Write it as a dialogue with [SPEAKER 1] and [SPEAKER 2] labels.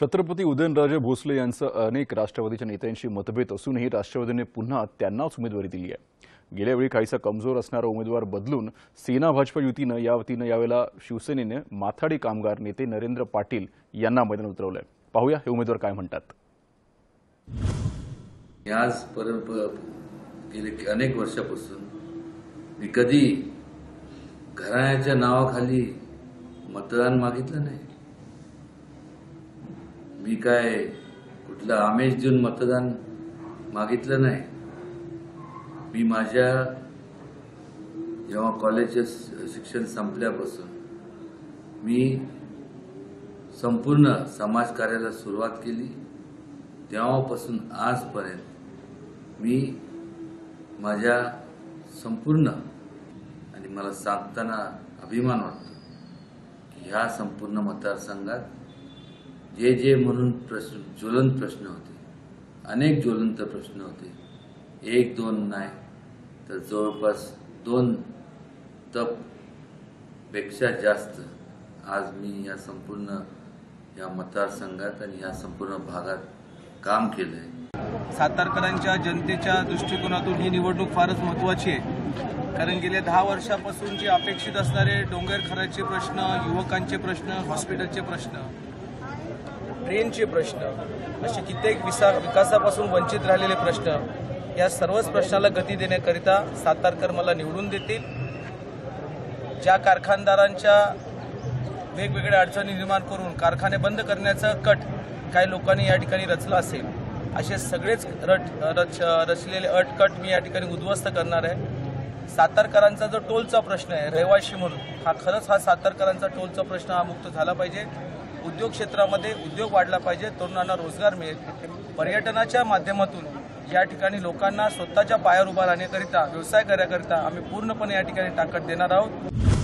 [SPEAKER 1] छत्रपती उदयनराजे भोसले यांचं अनेक राष्ट्रवादीच्या नेत्यांशी मतभेद असूनही राष्ट्रवादीने पुन्हा त्यांनाच उमेदवारी दिली आहे. गेल्यावेळी काहीसा कमजोर असणारा उमेदवार बदलून सेना भाजपा युतीनं या वतीनं यावेळेला शिवसेनेने माथाडी कामगार नेते नरेंद्र पाटील यांना मैदान उतरवलंय. पाहूया हे उमेदवार काय म्हणतात.
[SPEAKER 2] आज गेले अनेक वर्षापासून मी कधी घराण्याच्या नावाखाली मतदान मागितलं नाही. मी काय कुठलं आमेश देऊन मतदान मागितलं नाही. मी माझ्या जेव्हा कॉलेजचे शिक्षण संपल्यापासून मी संपूर्ण समाजकार्याला सुरुवात केली. तेव्हापासून आजपर्यंत मी माझ्या संपूर्ण आणि मला सांगताना अभिमान वाटतो की ह्या संपूर्ण मतदारसंघात जे जे म्हणून प्रश्न ज्वलंत प्रश्न होते. अनेक ज्वलंत प्रश्न होते. एक दोन नाही तर जवळपास दोन तपपेक्षा जास्त आज मी या संपूर्ण या मतदारसंघात आणि या संपूर्ण भागात काम केलं आहे
[SPEAKER 3] सातारकरांच्या जनतेच्या दृष्टिकोनातून ही निवडणूक फारच महत्त्वाची आहे. कारण गेल्या दहा वर्षापासून जे अपेक्षित असणारे डोंगरखराचे प्रश्न युवकांचे प्रश्न हॉस्पिटलचे प्रश्न ट्रेनचे प्रश्न असे कित्येक विसा विकासापासून वंचित राहिलेले प्रश्न या सर्वच प्रश्नाला गती देण्याकरिता सातारकर मला निवडून देतील. ज्या कारखानदारांच्या वेगवेगळ्या अडचणी निर्माण करून कारखाने बंद करण्याचं कट काही लोकांनी या ठिकाणी रचलं असेल असे सगळेच रट रच रचलेले अटकट मी या ठिकाणी उद्ध्वस्त करणार आहे. सातारकरांचा जो टोलचा प्रश्न आहे रहिवाशी म्हणून हा खरंच हा सातारकरांचा टोलचा प्रश्न हा मुक्त झाला पाहिजे. उद्योग क्षेत्रामध्ये उद्योग वाढला पाहिजे तरुणांना रोजगार मिळेल. पर्यटनाच्या माध्यमातून या ठिकाणी लोकांना स्वतःच्या पायावर उभा राहण्याकरिता व्यवसाय करण्याकरिता आम्ही पूर्णपणे या ठिकाणी ताकद देणार आहोत.